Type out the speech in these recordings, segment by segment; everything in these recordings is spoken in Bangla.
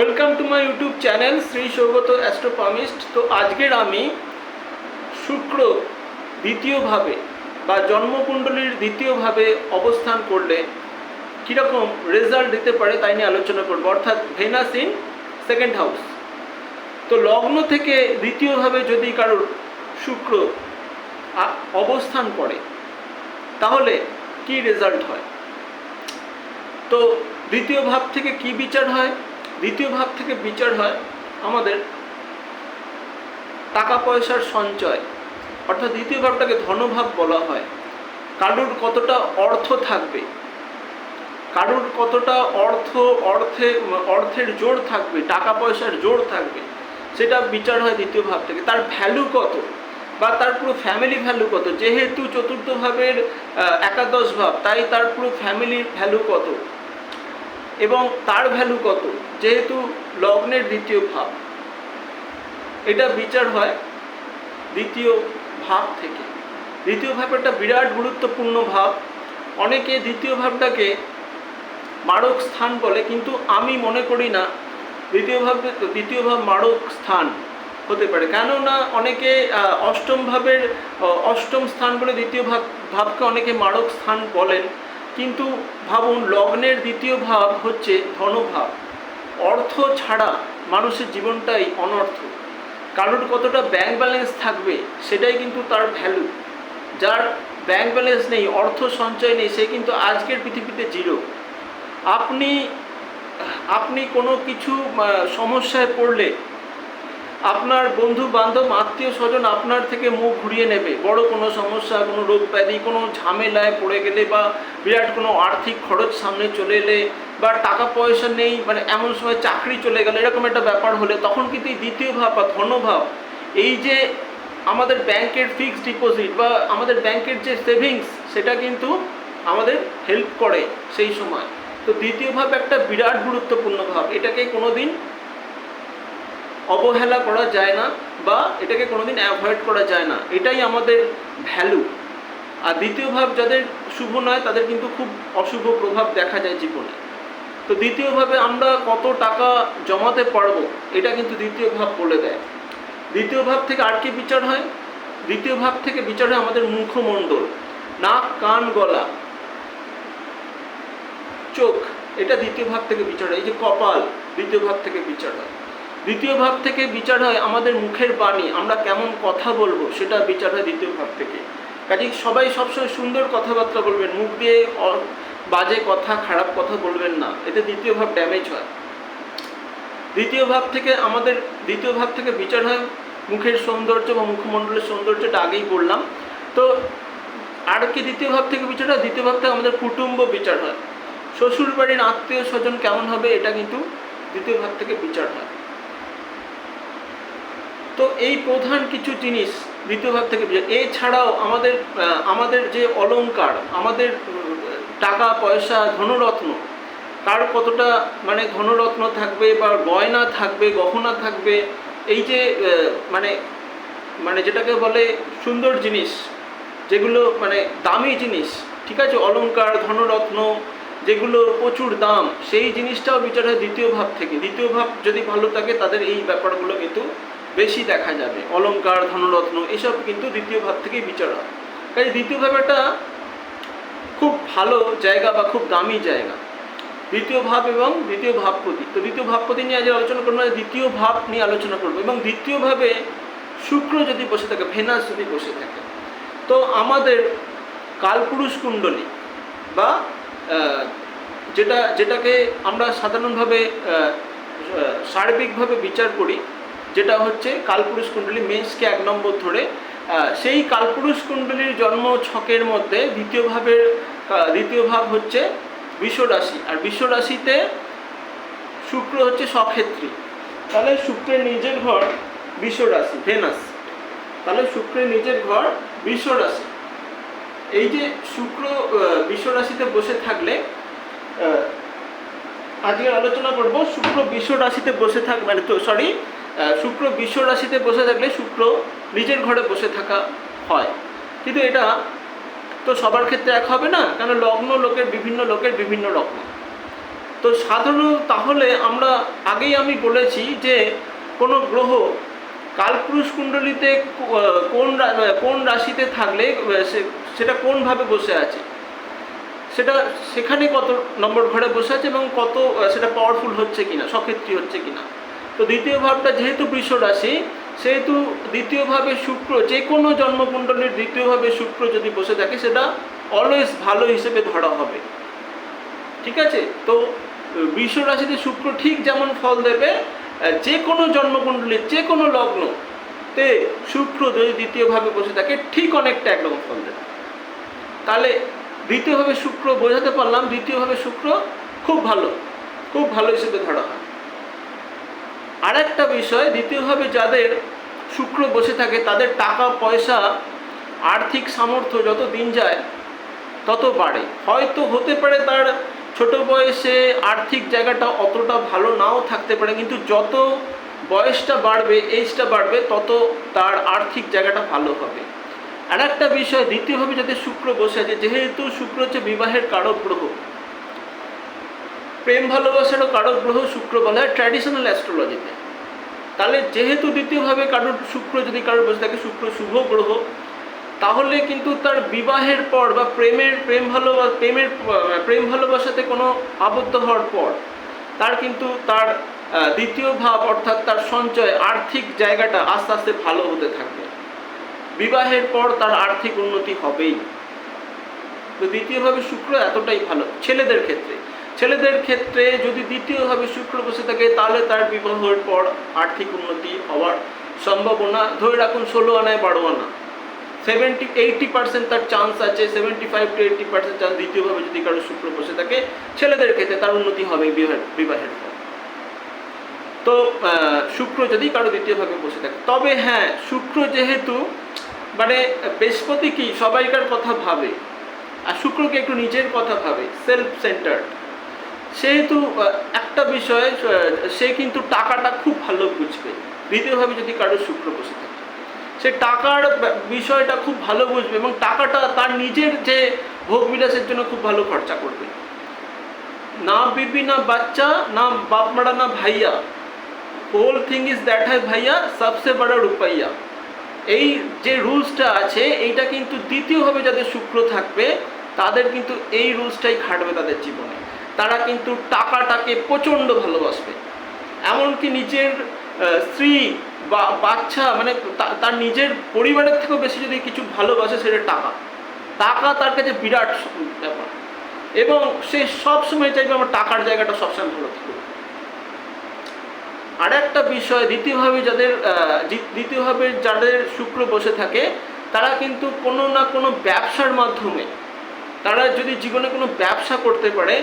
Welcome to my YouTube channel Shri Saugata astropalmist তো আজকের আমি শুক্র দ্বিতীয়ভাবে বা জন্মকুণ্ডলীর দ্বিতীয়ভাবে অবস্থান করলে কীরকম রেজাল্ট দিতে পারে তাই নিয়ে আলোচনা করব। অর্থাৎ ভেনাস ইন সেকেন্ড হাউস তো লগ্ন থেকে দ্বিতীয়ভাবে যদি কারোর শুক্র অবস্থান করে, তাহলে কি রেজাল্ট হয়? তো দ্বিতীয় ভাব থেকে কি বিচার হয়? দ্বিতীয় ভাব থেকে বিচার হয় আমাদের টাকা পয়সার সঞ্চয়। অর্থাৎ দ্বিতীয় ভাবটাকে ধনভাব বলা হয়। কারুর কতটা অর্থ থাকবে? কারুর কতটা অর্থ, অর্থে, অর্থের জোর থাকবে? টাকা পয়সার জোর থাকবে? সেটা বিচার হয় দ্বিতীয় ভাব থেকে। তার ভ্যালু কত? বা তার পুরো ফ্যামিলি ভ্যালু কত? যেহেতু চতুর্থ ভাবের একাদশ ভাব তাই তার পুরো ফ্যামিলির ভ্যালু কত? এবং তার ভ্যালু কত? যেহেতু লগ্নের দ্বিতীয় ভাব। এটা বিচার হয় দ্বিতীয় ভাব থেকে। দ্বিতীয় ভাব একটা বিরাট গুরুত্বপূর্ণ ভাব। অনেকে দ্বিতীয় ভাবটাকে মারক স্থান বলে, কিন্তু আমি মনে করি না দ্বিতীয় ভাব দ্বিতীয় ভাব মারক স্থান হতে পারে। কেননা অনেকে অষ্টম ভাবের, অষ্টম স্থান বলে দ্বিতীয় ভাব, ভাবকে অনেকে মারক স্থান বলেন। কিন্তু ভাবুন, লগ্নের দ্বিতীয় ভাব হচ্ছে ধনভাব। অর্থ ছাড়া মানুষের জীবনটাই অনর্থ। কারোর কতটা ব্যাংক ব্যালেন্স থাকবে, সেটাই কিন্তু তার ভ্যালু যার ব্যাংক ব্যালেন্স নেই, অর্থ সঞ্চয় নেই, সে কিন্তু আজকের পৃথিবীতে জিরো আপনি আপনি কোনো কিছু সমস্যায় পড়লে আপনার বন্ধু বান্ধব, আত্মীয় স্বজন আপনার থেকে মুখ ঘুরিয়ে নেবে। বড় কোনো সমস্যা, কোনো রোগ ব্যাধি, কোনো ঝামেলায় পড়ে গেলে বা বিরাট কোনো আর্থিক খরচ সামনে চলে এলে বা টাকা পয়সা নেই মানে এমন সময় চাকরি চলে গেলে, এরকম একটা ব্যাপার হলে তখন কিন্তু এই দ্বিতীয় ভাব বা ধনভাব এই যে আমাদের ব্যাংকের ফিক্সড ডিপোজিট বা আমাদের ব্যাংকের যে সেভিংস সেটা কিন্তু আমাদের হেল্প করে সেই সময়। তো দ্বিতীয় ভাব একটা বিরাট গুরুত্বপূর্ণ ভাব, এটাকে কোনো দিন অবহেলা করা যায় না বা এটাকে কোনোদিন অ্যাভয়েড করা যায় না। এটাই আমাদের ভ্যালু আর দ্বিতীয় ভাব, যাদের শুভ নয়, তাদের কিন্তু খুব অশুভ প্রভাব দেখা যায় জীবনে। তো দ্বিতীয়ভাবে আমরা কত টাকা জমাতে পারব, এটা কিন্তু দ্বিতীয় ভাব বলে দেয়। দ্বিতীয় ভাব থেকে আর কি বিচার হয়? দ্বিতীয় ভাব থেকে বিচার হয় আমাদের মুখমণ্ডল। নাক, কান, গলা। চোখ, এটা দ্বিতীয় ভাব থেকে বিচার হয়। এই যে কপাল, দ্বিতীয় ভাব থেকে বিচার হয়। দ্বিতীয় ভাব থেকে বিচার হয় আমাদের মুখের বাণী, আমরা কেমন কথা বলব সেটা বিচার হয় দ্বিতীয় ভাব থেকে। কাজেই সবাই সবসময় সুন্দর কথাবার্তা বলবেন, মুখ দিয়ে বাজে কথা, খারাপ কথা বলবেন না, এতে দ্বিতীয় ভাব ড্যামেজ হয়। দ্বিতীয় ভাব থেকে আমাদের, দ্বিতীয় ভাব থেকে বিচার হয় মুখের সৌন্দর্য বা মুখমণ্ডলের সৌন্দর্যটা আগেই বললাম। তো আর কি দ্বিতীয় ভাব থেকে বিচার হয়? দ্বিতীয় ভাব থেকে আমাদের কুটুম্ব বিচার হয়। শ্বশুর বাড়ির আত্মীয় স্বজন কেমন হবে এটা কিন্তু দ্বিতীয় ভাব থেকে বিচার হয়। তো এই প্রধান কিছু জিনিস দ্বিতীয় ভাব থেকে এছাড়াও আমাদের আমাদের যে অলঙ্কার আমাদের টাকা, পয়সা, ধনরত্ন কার কতটা মানে ধনরত্ন থাকবে বা গয়না থাকবে, গহনা থাকবে, এই যে মানে মানে যেটাকে বলে সুন্দর জিনিস, যেগুলো মানে দামি জিনিস, ঠিক আছে? অলংকার, ধনরত্ন, যেগুলো প্রচুর দাম, সেই জিনিসটাও বিচার হয় দ্বিতীয় ভাব থেকে। দ্বিতীয় ভাব যদি ভালো থাকে, তাদের এই ব্যাপারগুলো কিন্তু বেশি দেখা যাবে। অলংকার ধনরত্ন, এসব কিন্তু দ্বিতীয় ভাব থেকেই বিচার হয়। কাজে দ্বিতীয় ভাব একটা খুব ভালো জায়গা বা খুব দামি জায়গা। দ্বিতীয় ভাব এবং দ্বিতীয় ভাবপতি। তো দ্বিতীয় ভাবপতি নিয়ে আজ আলোচনা করব দ্বিতীয় ভাব নিয়ে আলোচনা করব এবং দ্বিতীয়ভাবে শুক্র যদি বসে থাকে, ভেনাস যদি বসে থাকে, তো আমাদের কালপুরুষ কুণ্ডলী বা যেটা, যেটাকে আমরা সাধারণভাবে সার্বিকভাবে বিচার করি যেটা হচ্ছে কালপুরুষ কুণ্ডলী মেষকে এক নম্বর ধরে। সেই কালপুরুষ কুণ্ডলীর জন্ম ছকের মধ্যে দ্বিতীয় ভাবের দ্বিতীয় ভাব হচ্ছে বিশ্বরাশি। আর বিশ্বরাশিতে শুক্র হচ্ছে সক্ষেত্রী। তাহলে শুক্রের নিজের ঘর বিশ্বরাশি, ভেনাস। তাহলে শুক্রের নিজের ঘর বিশ্বরাশি। এই যে শুক্র বিশ্বরাশিতে বসে থাকলে আজকে আলোচনা করব শুক্র বিশ্বরাশিতে বসে থাক মানে সরি শুক্র বিশ্ব রাশিতে বসে থাকলে শুক্র নিজের ঘরে বসে থাকা হয়। কিন্তু এটা তো সবার ক্ষেত্রে এক হবে না, কেন লগ্ন লোকের বিভিন্ন লোকের বিভিন্ন রকম। তো সাধারণত তাহলে আমরা আগেই আমি বলেছি যে কোনো গ্রহ কালপুরুষ কুণ্ডলিতে কোন কোন রাশিতে থাকলে সেটা কোনভাবে বসে আছে? সেটা সেখানে কত নম্বর ঘরে বসে আছে এবং কত সেটা পাওয়ারফুল হচ্ছে কিনা, সক্ষেত্রী হচ্ছে কিনা? তো দ্বিতীয় ভাবটা যেহেতু বৃষ রাশি, সেহেতু দ্বিতীয়ভাবে শুক্র, যে কোনো জন্মকুণ্ডলীর দ্বিতীয়ভাবে শুক্র যদি বসে থাকে, সেটা অলওয়েজ ভালো হিসেবে ধরা হবে। ঠিক আছে? তো, বৃষ রাশিতে শুক্র ঠিক যেমন ফল দেবে যে কোনো জন্মকুণ্ডলীর, যে কোনো লগ্ন তে শুক্র যদি দ্বিতীয়ভাবে বসে থাকে, ঠিক অনেকটা একরকম ফল দেবে। তাহলে দ্বিতীয়ভাবে শুক্র বোঝাতে পারলাম দ্বিতীয়ভাবে শুক্র খুব ভালো খুব ভালো হিসেবে ধরা হয়। আর একটা বিষয় দ্বিতীয়ভাবে যাদের শুক্র বসে থাকে, তাদের টাকা, পয়সা, আর্থিক সামর্থ্য যত দিন যায়, তত বাড়ে। হয়তো হতে পারে তার ছোট বয়সে আর্থিক জায়গাটা অতটা ভালো নাও থাকতে পারে, কিন্তু যত বয়সটা বাড়বে এজটা বাড়বে, তত তার আর্থিক জায়গাটা ভালো হবে। আর একটা বিষয় দ্বিতীয়ভাবে যাতে শুক্র বসে আছে, যেহেতু শুক্র হচ্ছে বিবাহের কারক গ্রহ প্রেম ভালোবাসারও কারক গ্রহ শুক্র বলা হয় ট্র্যাডিশনাল অ্যাস্ট্রোলজিতে তাহলে যেহেতু দ্বিতীয়ভাবে কারোর শুক্র, যদি কারোর বসে থাকে শুক্র শুভ গ্রহ, তাহলে কিন্তু তার বিবাহের পর বা প্রেমের, প্রেম ভালোবাসা প্রেমের প্রেম ভালোবাসাতে কোনো আবদ্ধ হওয়ার পর, তার কিন্তু তার দ্বিতীয় ভাব অর্থাৎ তার সঞ্চয় আর্থিক জায়গাটা আস্তে আস্তে ভালো হতে থাকবে। বিবাহের পর তার আর্থিক উন্নতি হবেই। তো দ্বিতীয়ভাবে শুক্র এতটাই ভালো, ছেলেদের ক্ষেত্রে। ছেলেদের ক্ষেত্রে যদি দ্বিতীয়ভাবে শুক্র বসে থাকে, তাহলে তার বিবাহের পর আর্থিক উন্নতি হওয়ার সম্ভাবনা। ধরে রাখুন, ষোলো আনায় বারো আনা। সেভেন্টি এইটি পার্সেন্ট তার চান্স আছে seventy five to eighty percent chance দ্বিতীয়ভাবে যদি কারও শুক্র বসে থাকে, ছেলেদের ক্ষেত্রে তার উন্নতি হবে বিবাহের বিবাহের পর। তো শুক্র যদি কারও দ্বিতীয়ভাবে বসে থাকে, তবে হ্যাঁ শুক্র যেহেতু মানে বৃহস্পতি কি, সবাইকার কথা ভাবে। আর শুক্রকে একটু নিজের কথা ভাবে সেলফ সেন্টার সেহেতু একটা বিষয় সে কিন্তু টাকাটা খুব ভালো বুঝবে। দ্বিতীয়ভাবে যদি কারও শুক্র বসে থাকে, সে টাকার বিষয়টা খুব ভালো বুঝবে এবং টাকাটা তার নিজের যে ভোগবিলাসের জন্য খুব ভালো খরচা করবে। না বিবি, না বাচ্চা, না বাপ মারা না ভাইয়া। হোল থিং ইজ দ্যাট হয় ভাইয়া সবসে বড় রূপাইয়া। এই যে রুলসটা আছে, এইটা কিন্তু দ্বিতীয়ভাবে যাদের শুক্র থাকবে, তাদের কিন্তু এই রুলসটাই খাটবে তাদের জীবনে। তারা কিন্তু টাকাটাকে প্রচণ্ড ভালোবাসবে। এমনকি নিজের স্ত্রী বা বাচ্চা মানে তার নিজের পরিবারের থেকেও বেশি যদি কিছু ভালোবাসে, সেটা টাকা। টাকা তার কাছে বিরাট ব্যাপার। এবং সে সবসময় চাইবে আমার টাকার জায়গাটা সবসময় ভালো থাকবে আর একটা বিষয়, দ্বিতীয়ভাবে যাদের দ্বিতীয়ভাবে যাদের শুক্র বসে থাকে, তারা কিন্তু কোনো না কোনো ব্যবসার মাধ্যমে, তারা যদি জীবনে কোনো ব্যবসা করতে পারে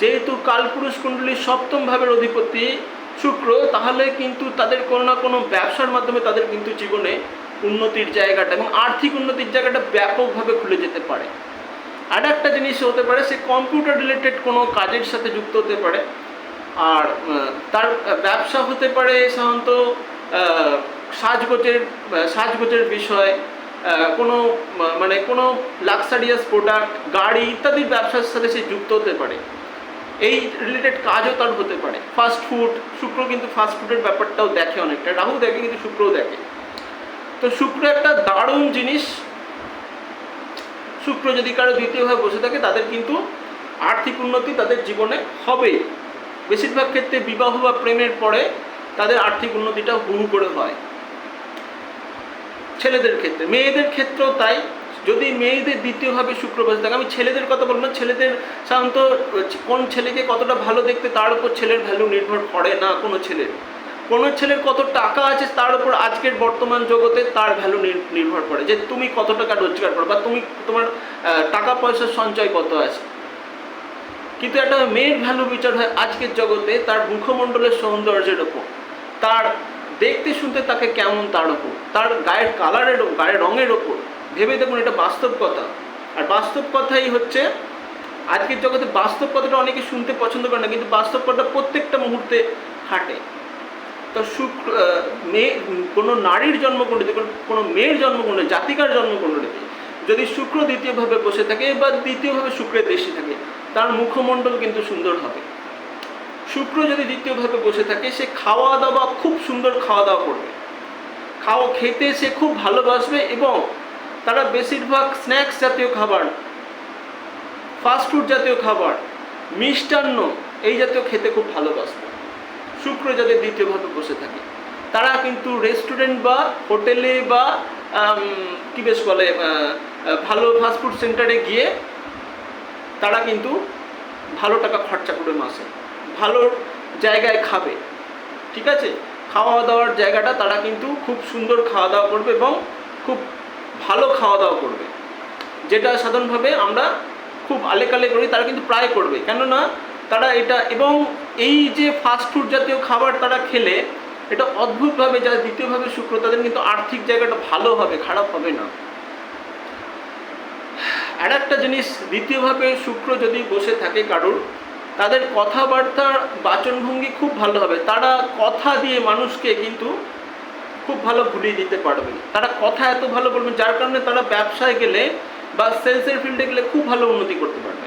যেহেতু কালপুরুষ কুণ্ডলীর সপ্তম ভাবের অধিপতি শুক্র, তাহলে কিন্তু তাদের কোনো না কোনো ব্যবসার মাধ্যমে তাদের কিন্তু জীবনে উন্নতির জায়গাটা এবং আর্থিক উন্নতির জায়গাটা ব্যাপকভাবে খুলে যেতে পারে। আর একটা জিনিস হতে পারে, সে কম্পিউটার রিলেটেড কোনো কাজের সাথে যুক্ত হতে পারে। আর তার ব্যবসা হতে পারে সাধারণত সাজগোজের সাজগোজের বিষয় কোনো মানে কোনো লাক্সারিয়াস প্রোডাক্ট গাড়ি ইত্যাদি ব্যবসার সাথে সে যুক্ত হতে পারে। এই রিলেটেড কাজও তার হতে পারে। ফাস্ট ফুড শুক্র কিন্তু ফাস্ট ফুডের ব্যাপারটাও দেখে অনেকটা। রাহু দেখে কিন্তু শুক্রও দেখে। তো শুক্র একটা দারুণ জিনিস। শুক্র যদি কারও দ্বিতীয়ভাবে বসে থাকে, তাদের কিন্তু আর্থিক উন্নতি তাদের জীবনে হবে। বেশিরভাগ ক্ষেত্রে বিবাহ বা প্রেমের পরে তাদের আর্থিক উন্নতিটা হু করে হয়। ছেলেদের ক্ষেত্রে, মেয়েদের ক্ষেত্রেও তাই। যদি মেয়েদের দ্বিতীয়ভাবে শুক্র বসে থাকে আমি ছেলেদের কথা বলব না। ছেলেদের সাধারণত কোন ছেলেকে কতটা ভালো দেখতে তার উপর ছেলের ভ্যালু নির্ভর করে না কোনো ছেলের কোনো ছেলের কত টাকা আছে তার উপর আজকের বর্তমান জগতে তার ভ্যালু নির্ভর করে। যে তুমি কত টাকা রোজগার করো বা তুমি তোমার টাকা পয়সার সঞ্চয় কত আছে। কিন্তু একটা মেয়ের ভ্যালু বিচার হয় আজকের জগতে তার মুখমণ্ডলের সৌন্দর্যের ওপর তার দেখতে শুনতে তাকে কেমন তার ওপর তার গায়ের কালারের গায়ের রঙের ওপর ভেবে দেখুন, এটা বাস্তব কথা। আর বাস্তব কথাই হচ্ছে, আজকের জগতে বাস্তব কথাটা অনেকে শুনতে পছন্দ করে না, কিন্তু বাস্তব কথা প্রত্যেকটা মুহূর্তে হাঁটে তো শুক্র মেয়ে কোনো নারীর জন্মকুণ্ডলিতে কোনো- কোনো মেয়ের জন্মকুণ্ডলী, জাতিকার জন্মকুণ্ডলিতে যদি শুক্র দ্বিতীয়ভাবে বসে থাকে বা দ্বিতীয়ভাবে শুক্রের দেশে থাকে, তার মুখমণ্ডল কিন্তু সুন্দর হবে। শুক্র যদি দ্বিতীয়ভাবে বসে থাকে, সে খাওয়া দাওয়া খুব সুন্দর খাওয়া দাওয়া করবে। খাওয়া খেতে সে খুব ভালোবাসবে এবং তারা বেশিরভাগ স্ন্যাক্স জাতীয় খাবার ফাস্টফুড জাতীয় খাবার, মিষ্টান্ন এই জাতীয় খেতে খুব ভালোবাসবে শুক্র যাদের দ্বিতীয়ভাবে বসে থাকে। তারা কিন্তু রেস্টুরেন্ট বা হোটেলে বা কি বেশ বলে ভালো ফাস্টফুড সেন্টারে গিয়ে তারা কিন্তু ভালো টাকা খরচা করে মাসে। ভালো জায়গায় খাবে। ঠিক আছে? খাওয়া দাওয়ার জায়গাটা তারা কিন্তু খুব সুন্দর খাওয়া দাওয়া করবে এবং খুব ভালো খাওয়া দাওয়া করবে। যেটা সাধারণভাবে আমরা খুব আলেকালে করি, তারা কিন্তু প্রায় করবে। কেননা তারা এটা, এবং এই যে ফাস্টফুড জাতীয় খাবার তারা খেলে, এটা অদ্ভুতভাবে যা দ্বিতীয়ভাবে শুক্র, তাদের কিন্তু আর্থিক জায়গাটা ভালো হবে, খারাপ হবে না। আর একটা জিনিস, দ্বিতীয়ভাবে শুক্র যদি বসে থাকে কারোর, তাদের কথাবার্তার বাচনভঙ্গি খুব ভালো হবে। তারা কথা দিয়ে মানুষকে কিন্তু খুব ভালো ভুলিয়ে দিতে পারবে। তারা কথা এত ভালো বলবেন যার কারণে তারা ব্যবসায় গেলে বা সেলসের ফিল্ডে গেলে খুব ভালো উন্নতি করতে পারবে।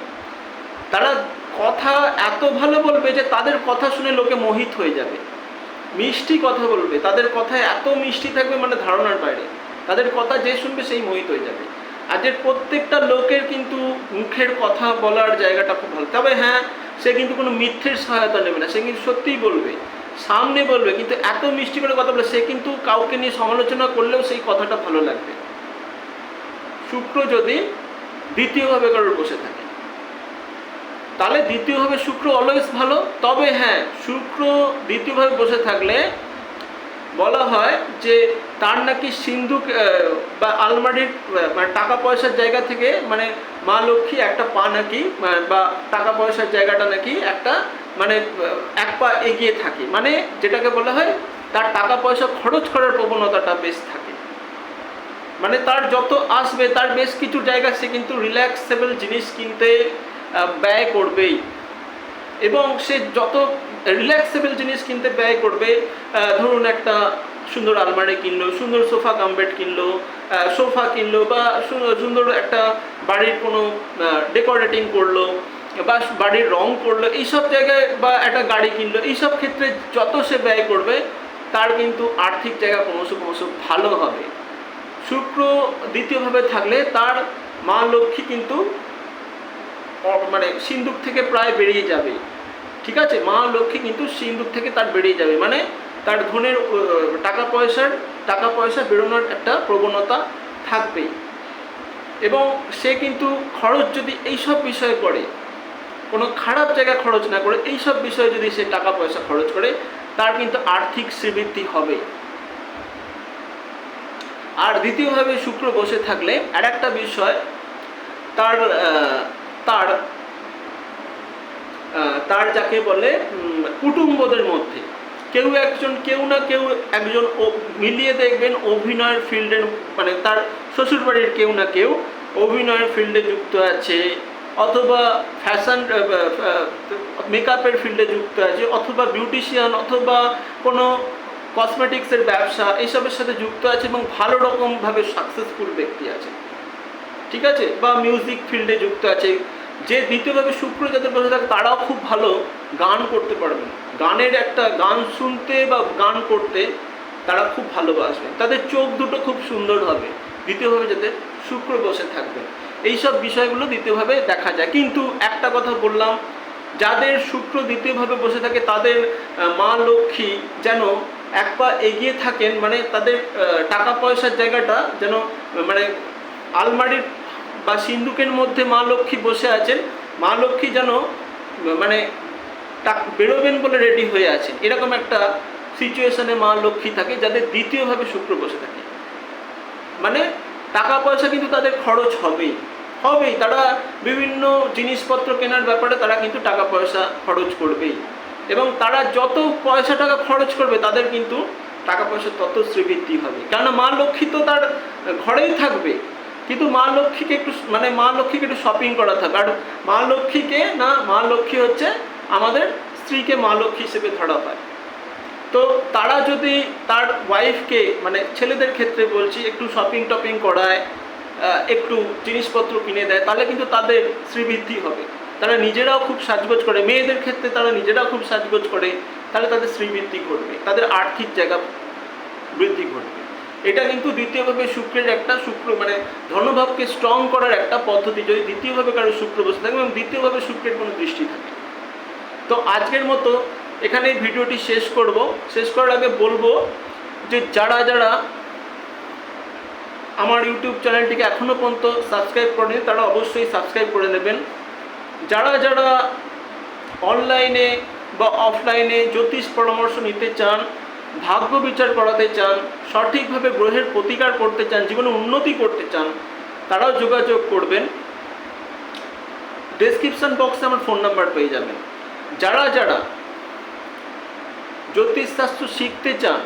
তারা কথা এত ভালো বলবে যে তাদের কথা শুনে লোকে মোহিত হয়ে যাবে। মিষ্টি কথা বলবে, তাদের কথায় এত মিষ্টি থাকবে মানে ধারণার বাইরে। তাদের কথা যে শুনবে সেই মোহিত হয়ে যাবে। আজের প্রত্যেকটা লোকের কিন্তু মুখের কথা বলার জায়গাটা খুব ভালো। তবে হ্যাঁ সে কিন্তু কোনো মিথ্যের সহায়তা নেবে না, সে কিন্তু সত্যিই বলবে। সামনে বলবে, কিন্তু এত মিষ্টি করে কথা বলে, সে কিন্তু কাউকে নিয়ে সমালোচনা করলেও সেই কথাটা ভালো লাগবে। শুক্র যদি দ্বিতীয়ভাবে কারোর বসে থাকে, তাহলে দ্বিতীয়ভাবে শুক্র অলওয়েজ ভালো। তবে হ্যাঁ শুক্র দ্বিতীয়ভাবে বসে থাকলে বলা হয় যে তার নাকি সিন্ধুক বা আলমারির মানে টাকা পয়সার জায়গা থেকে মানে মা লক্ষ্মী একটা পা নাকি বা টাকা পয়সার জায়গাটা নাকি একটা মানে এক পা এগিয়ে থাকে। মানে যেটাকে বলা হয়, তার টাকা পয়সা খরচ করার প্রবণতাটা বেশ থাকে। মানে তার যত আসবে, তার বেশ কিছু জায়গা সে কিন্তু রিল্যাক্সেবল জিনিস কিনতে ব্যয় করবেই। এবং সে যত রিল্যাক্সেবল জিনিস কিনতে ব্যয় করবে ধরুন একটা সুন্দর আলমারি কিনলো, সুন্দর সোফা কামবেড কিনলো সোফা কিনলো বা সুন্দর একটা বাড়ির কোনো ডেকোরেটিং করল বা বাড়ির রং করল, এইসব জায়গায় বা একটা গাড়ি কিনলো, এইসব ক্ষেত্রে যত সে ব্যয় করবে, তার কিন্তু আর্থিক জায়গা ক্রমশ ক্রমশ ভালো হবে। শুক্র দ্বিতীয়ভাবে থাকলে তার মা লক্ষ্মী কিন্তু মানে সিন্দুক থেকে প্রায় বেরিয়ে যাবে। ঠিক আছে? মা লক্ষ্মী কিন্তু সিন্দুক থেকে তার বেরিয়ে যাবে। মানে তার ধনের টাকা পয়সার, টাকা পয়সা বেরোনোর একটা প্রবণতা থাকবেই। এবং সে কিন্তু খরচ যদি এইসব বিষয়ে করে কোনো খারাপ জায়গায় খরচ না করে এইসব বিষয়ে যদি সে টাকা পয়সা খরচ করে, তার কিন্তু আর্থিক শ্রীবৃদ্ধি হবে আর দ্বিতীয়ভাবে শুক্র বসে থাকলে আর একটা বিষয়, তার তার তার যাকে বলে কুটুম্বদের মধ্যে। কেউ একজন, কেউ না কেউ একজন মিলিয়ে দেখবেন অভিনয়ের ফিল্ডের মানে তার শ্বশুরবাড়ির কেউ না কেউ অভিনয়ের ফিল্ডে যুক্ত আছে। অথবা ফ্যাশন মেকআপের ফিল্ডে যুক্ত আছে, অথবা বিউটিশিয়ান, অথবা কোনো কসমেটিক্সের ব্যবসা এইসবের সাথে যুক্ত আছে এবং ভালো রকমভাবে সাকসেসফুল ব্যক্তি আছে। ঠিক আছে? বা মিউজিক ফিল্ডে যুক্ত আছে। যে দ্বিতীয়ভাবে শুক্র যাদের বসে থাকে, তারাও খুব ভালো গান করতে পারবেন। গানের একটা গান শুনতে বা গান করতে তারা খুব ভালোবাসবে তাদের চোখ দুটো খুব সুন্দর হবে। দ্বিতীয়ভাবে যাতে শুক্র বসে থাকবে। এইসব বিষয়গুলো দ্বিতীয়ভাবে দেখা যায়। কিন্তু একটা কথা বললাম, যাদের শুক্র দ্বিতীয়ভাবে বসে থাকে, তাদের মা লক্ষ্মী যেন এক পা এগিয়ে থাকেন মানে তাদের টাকা পয়সার জায়গাটা যেন মানে আলমারির বা সিন্ধুকের মধ্যে মা লক্ষ্মী বসে আছেন, মা লক্ষ্মী যেন মানে বেরোবেন বলে রেডি হয়ে আছেন। এরকম একটা সিচুয়েশনে মা লক্ষ্মী থাকে, যাদের দ্বিতীয়ভাবে শুক্র বসে থাকে। মানে টাকা পয়সা কিন্তু তাদের খরচ হবেই। হবেই। তারা বিভিন্ন জিনিসপত্র কেনার ব্যাপারে তারা কিন্তু টাকা পয়সা খরচ করবেই। এবং তারা যত পয়সা টাকা খরচ করবে, তাদের কিন্তু টাকা পয়সা তত শ্রীবৃদ্ধি হবে। কেননা মা লক্ষ্মী তো তার ঘরেই থাকবে। কিন্তু মা লক্ষ্মীকে একটু মানে মা লক্ষ্মীকে একটু শপিং করা থাকবে আর মা লক্ষ্মীকে না, মা লক্ষ্মী হচ্ছে আমাদের স্ত্রীকে মা লক্ষ্মী হিসেবে ধরা হয়। তো তারা যদি তার ওয়াইফকে মানে ছেলেদের ক্ষেত্রে বলছি, একটু শপিং টপিং করায় একটু জিনিসপত্র কিনে দেয়, তাহলে কিন্তু তাদের শ্রীবৃদ্ধি হবে। তারা নিজেরাও খুব সাজগোজ করে, মেয়েদের ক্ষেত্রে তারা নিজেরাও খুব সাজগোজ করে, তাহলে তাদের শ্রীবৃদ্ধি ঘটবে, তাদের আর্থিক জায়গা বৃদ্ধি ঘটবে। এটা কিন্তু দ্বিতীয়ভাবে শুক্রের একটা শুক্র মানে ধনভাবকে স্ট্রং করার একটা পদ্ধতি, যদি দ্বিতীয়ভাবে কারও শুক্র বসে থাকে এবং দ্বিতীয়ভাবে শুক্রের কোনো দৃষ্টি থাকে। তো আজকের মতো এখানে ভিডিওটি শেষ করব। শেষ করার আগে বলব যে যারা যারা আমার ইউটিউব চ্যানেলটিকে এখনও পর্যন্ত সাবস্ক্রাইব করেনি, তারা অবশ্যই সাবস্ক্রাইব করে নেবেন। যারা যারা অনলাইনে বা অফলাইনে জ্যোতিষ পরামর্শ নিতে চান, ভাগ্য বিচার করাতে চান, সঠিকভাবে গ্রহের প্রতিকার করতে চান, জীবনে উন্নতি করতে চান, তারাও যোগাযোগ করবেন। ডেসক্রিপশন বক্সে আমার ফোন নাম্বার পেয়ে যাবেন। যারা যারা জ্যোতিষশাস্ত্র শিখতে চান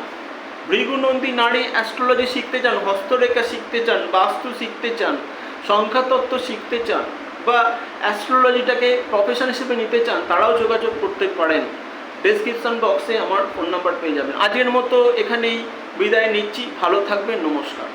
ভৃগুনন্দী নারী অ্যাস্ট্রোলজি শিখতে চান, হস্তরেখা শিখতে চান, বাস্তু শিখতে চান, সংখ্যাতত্ত্ব শিখতে চান বা অ্যাস্ট্রোলজিটাকে প্রফেশন হিসেবে নিতে চান, তারাও যোগাযোগ করতে পারেন। ডেসক্রিপশন বক্সে আমার ফোন নাম্বার পেয়ে যাবেন। আজকের মতো এখানেই বিদায় নিচ্ছি। ভালো থাকবেন, নমস্কার।